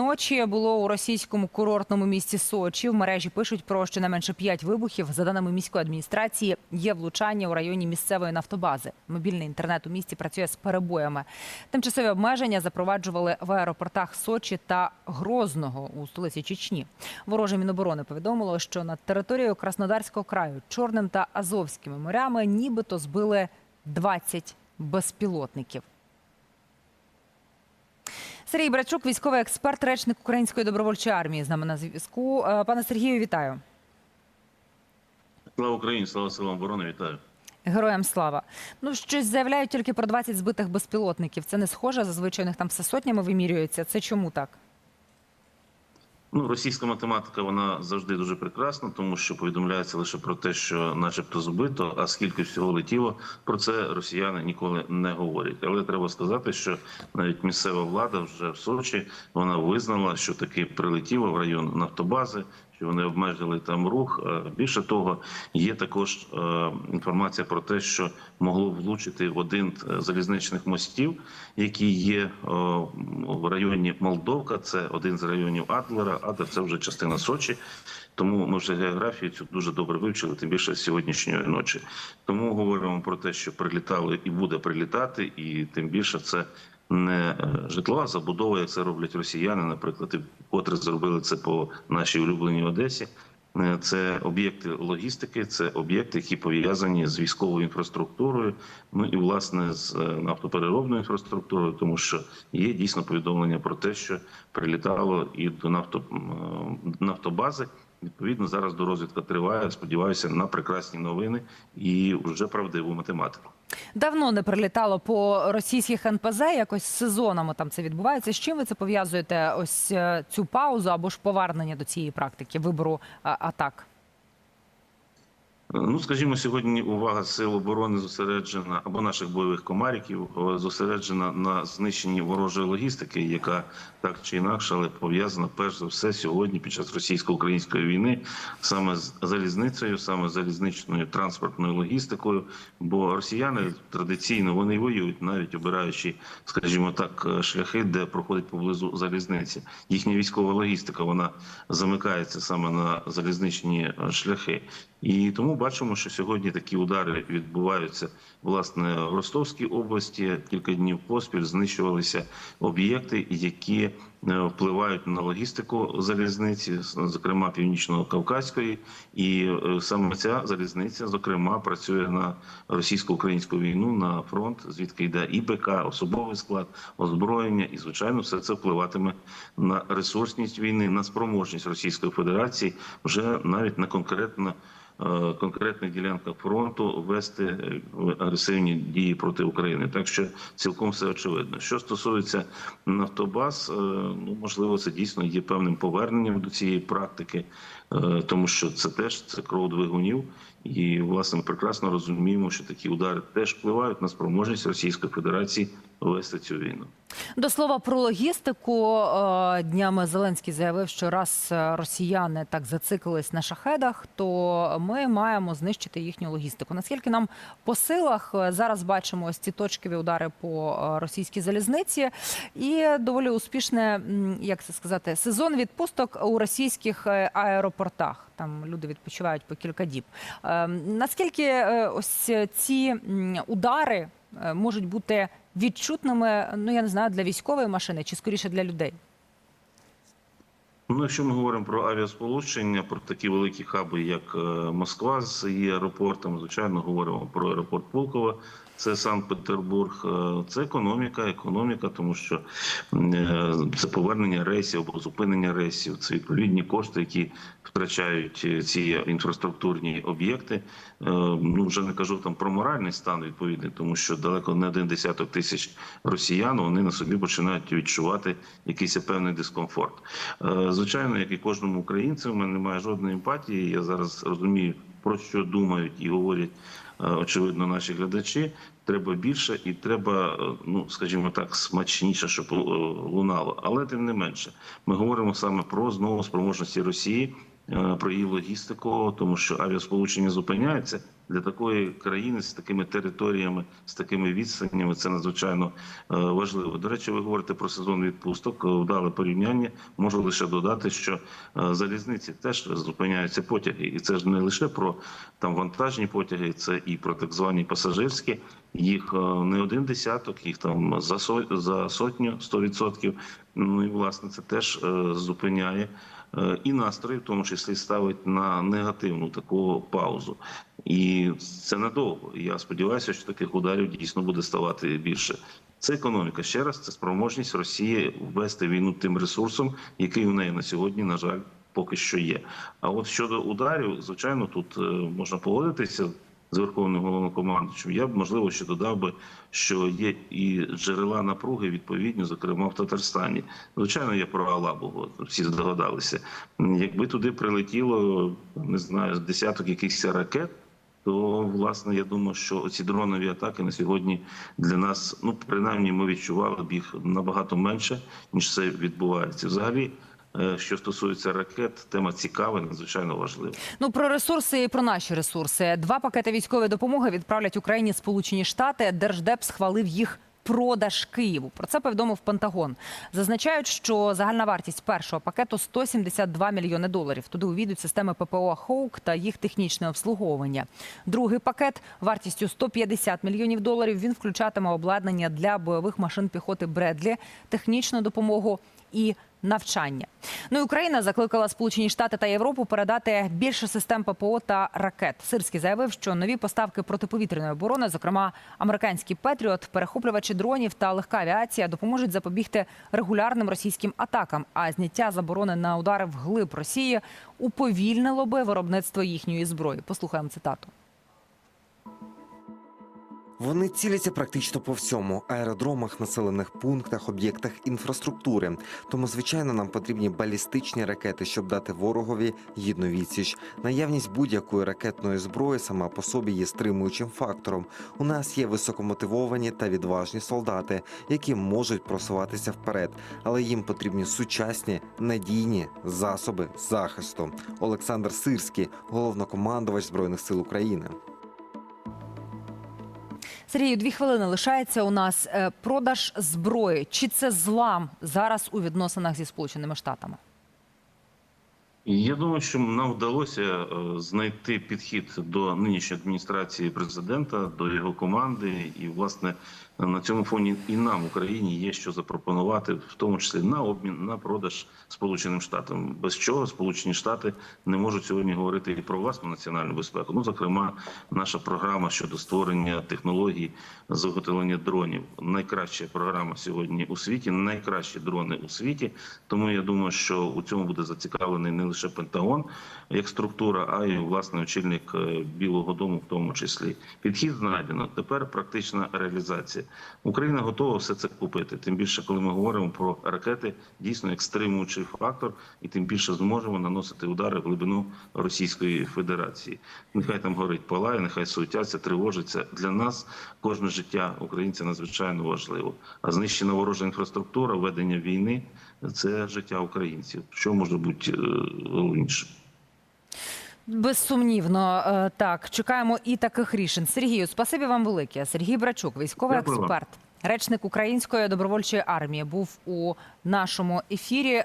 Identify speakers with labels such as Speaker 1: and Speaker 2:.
Speaker 1: ночі було у російському курортному місті Сочі. В мережі пишуть про щонайменше п'ять вибухів. За даними міської адміністрації, є влучання у районі місцевої нафтобази. Мобільний інтернет у місті працює з перебоями. Тимчасові обмеження запроваджували в аеропортах Сочі та Грозного у столиці Чечні. Вороже Міноборони повідомило, що над територією Краснодарського краю Чорним та Азовськими морями нібито збили 20 безпілотників. Сергій Брачук, військовий експерт, речник Української добровольчої армії, з нами на зв'язку. Е, Пане Сергію, вітаю.
Speaker 2: Слава Україні, слава силам оборони, вітаю.
Speaker 1: Героям слава. Ну, щось заявляють тільки про 20 збитих безпілотників. Це не схоже, зазвичай у них там все сотнями вимірюється. Це чому так?
Speaker 2: Ну, російська математика вона завжди дуже прекрасна, тому що повідомляється лише про те, що, начебто, збито, а скільки всього летіло, про це росіяни ніколи не говорять. Але треба сказати, що навіть місцева влада вже в Сочі вона визнала, що таки прилетіло в район нафтобази. Що вони обмежили там рух. Е, Більше того, є також е, інформація про те, що могло влучити в один з залізничних мостів, який є е, в районі Молдовка. Це один з районів Адлера. Адлер це вже частина Сочі. Тому ми вже географію цю дуже добре вивчили, тим більше сьогоднішньої ночі. Тому говоримо про те, що прилітало і буде прилітати, і тим більше це не е, житлова забудова, як це роблять росіяни, наприклад, і котре зробили це по нашій улюбленій Одесі. Е, Це об'єкти логістики, це об'єкти, які пов'язані з військовою інфраструктурою, ну і власне з е, нафтопереробною інфраструктурою, тому що є дійсно повідомлення про те, що прилітало і до нафто, нафтобази. Відповідно, зараз до розвідка триває. Сподіваюся на прекрасні новини і вже правдиву математику.
Speaker 1: Давно не прилітало по російських НПЗ, якось сезонами там це відбувається. З чим ви це пов'язуєте? Ось е, цю паузу або ж повернення до цієї практики вибору атак?
Speaker 2: Ну, скажімо, сьогодні увага сил оборони зосереджена або наших бойових комаріків е, зосереджена на знищенні ворожої логістики, яка так чи інакше, але пов'язана перш за все сьогодні під час російсько-української війни саме з залізницею, саме з залізничною транспортною логістикою. Бо росіяни традиційно вони воюють, навіть обираючи, скажімо так, е, шляхи, де проходить поблизу залізниці. Їхня військова логістика вона замикається саме на залізничні е, шляхи. І тому бачимо, що сьогодні такі удари відбуваються власне в Ростовській області. Кілька днів поспіль знищувалися об'єкти, які е, впливають на логістику залізниці, зокрема північно-кавказької, і е, саме ця залізниця, зокрема, працює на російсько-українську війну на фронт, звідки йде і БК, особовий склад, озброєння, і звичайно, все це впливатиме на ресурсність війни, на спроможність Російської Федерації вже навіть на конкретно конкретних ділянках фронту вести е, агресивні дії проти України. Так що цілком все очевидно. Що стосується нафтобаз, е, ну можливо, це дійсно є певним поверненням до цієї практики, е, тому що це теж це кров двигунів. І власне ми прекрасно розуміємо, що такі удари теж впливають на спроможність Російської Федерації вести цю війну.
Speaker 1: До слова про логістику е, днями Зеленський заявив, що раз е, росіяни так зациклились на шахедах, то ми маємо знищити їхню логістику. Наскільки нам по силах Е, зараз бачимо ось ці точкові удари по російській залізниці, і доволі успішне, як це сказати, сезон відпусток у російських аеропортах. Там люди відпочивають по кілька діб. Е, Наскільки ось ці удари можуть бути відчутними, ну я не знаю, для військової машини чи скоріше для людей?
Speaker 2: Ну, якщо ми говоримо про авіасполучення, про такі великі хаби, як е, Москва з її аеропортом, звичайно, говоримо про аеропорт Пулково. Це Санкт-Петербург, Е, це економіка, економіка, тому що е, це повернення рейсів або зупинення рейсів, це відповідні кошти, які втрачають е, ці інфраструктурні об'єкти. Ну вже не кажу там про моральний стан відповідний, тому що далеко не один десяток тисяч росіян вони на собі починають відчувати якийсь певний дискомфорт. Звичайно, як і кожному українцю, в мене немає жодної емпатії. Я зараз розумію про що думають і говорять очевидно наші глядачі. Треба більше і треба, е, ну скажімо так, смачніше, щоб е, лунало. Але тим не менше, ми говоримо саме про знову спроможності Росії, е, про її логістику, тому що авіасполучення зупиняється. Для такої країни з такими територіями, з такими відстанями це надзвичайно е, важливо. До речі, ви говорите про сезон відпусток. е, Вдале порівняння. Можу лише додати, що е, залізниці теж зупиняються потяги, і це ж не лише про там вантажні потяги, це і про так звані пасажирські. Їх не один десяток, їх там за за сотню 100%. Ну і власне це теж зупиняє і настрої, в тому числі ставить на негативну таку паузу. І це надовго. І Я сподіваюся, що таких ударів дійсно буде ставати більше. Це економіка. Ще раз це спроможність Росії ввести війну тим ресурсом, який у неї на сьогодні, на жаль, поки що є. А от щодо ударів, звичайно, тут е, можна погодитися з верховним головнокомандуючим. Я б можливо ще додав би, що є і джерела напруги відповідні, зокрема в Татарстані. Звичайно, є про Алабу, всі здогадалися. Якби туди прилетіло, не знаю, з десяток якихось ракет. То власне я думаю, що ці дронові атаки на сьогодні для нас, ну принаймні, ми відчували б їх набагато менше ніж це відбувається. Взагалі, е, що стосується ракет, тема цікава, і надзвичайно важлива.
Speaker 1: Ну про ресурси і про наші ресурси. Два пакети військової допомоги відправлять Україні Сполучені Штати. Держдеп схвалив їх. Продаж Києву про це повідомив Пентагон. Зазначають, що загальна вартість першого пакету 172 мільйони доларів. Туди увійдуть системи ППО Хоук та їх технічне обслуговування. Другий пакет вартістю 150 мільйонів доларів. Він включатиме обладнання для бойових машин піхоти Бредлі, технічну допомогу і навчання. Ну і Україна закликала Сполучені Штати та Європу передати більше систем ППО та ракет. Сирський заявив, що нові поставки протиповітряної оборони, зокрема американський Петріот, перехоплювачі дронів та легка авіація, допоможуть запобігти регулярним російським атакам. А зняття заборони на удари вглиб Росії уповільнило би виробництво їхньої зброї. Послухаємо цитату.
Speaker 3: Вони ціляться практично по всьому аеродромах, населених пунктах, об'єктах інфраструктури. Тому, звичайно, нам потрібні балістичні ракети, щоб дати ворогові гідну відсіч. Наявність будь-якої ракетної зброї сама по собі є стримуючим фактором. У нас є високомотивовані та відважні солдати, які можуть просуватися вперед, але їм потрібні сучасні надійні засоби захисту. Олександр Сирський, головнокомандувач збройних сил України.
Speaker 1: Сергію, дві хвилини лишається у нас Е, продаж зброї. Чи це злам зараз у відносинах зі Сполученими Штатами?
Speaker 2: Я думаю, що нам вдалося е, знайти підхід до нинішньої адміністрації президента, до його команди, і власне на цьому фоні і нам Україні є що запропонувати, в тому числі на обмін на продаж Сполученим Штатам. Без чого Сполучені Штати не можуть сьогодні говорити і про власну національну безпеку. Ну, зокрема, наша програма щодо створення технологій заготовлення дронів. Найкраща програма сьогодні у світі, найкращі дрони у світі. Тому я думаю, що у цьому буде зацікавлений не лише Пентагон як структура, а й власне очільник е, Білого Дому, в тому числі. Підхід знайдено. Тепер практична реалізація. Україна готова все це купити. Тим більше, коли ми говоримо про ракети, дійсно як стримуючий фактор, і тим більше зможемо наносити удари в глибину Російської Федерації. Нехай там горить палає, нехай суетяться, тривожиться. Для нас кожне життя українця надзвичайно важливо. А знищена ворожа інфраструктура, ведення війни це життя українців. Що може бути е.
Speaker 1: Безсумнівно, Е, так чекаємо і таких рішень. Сергію, спасибі вам велике. Сергій Брачук, військовий
Speaker 2: Дякую
Speaker 1: експерт, речник української добровольчої армії, був у нашому ефірі.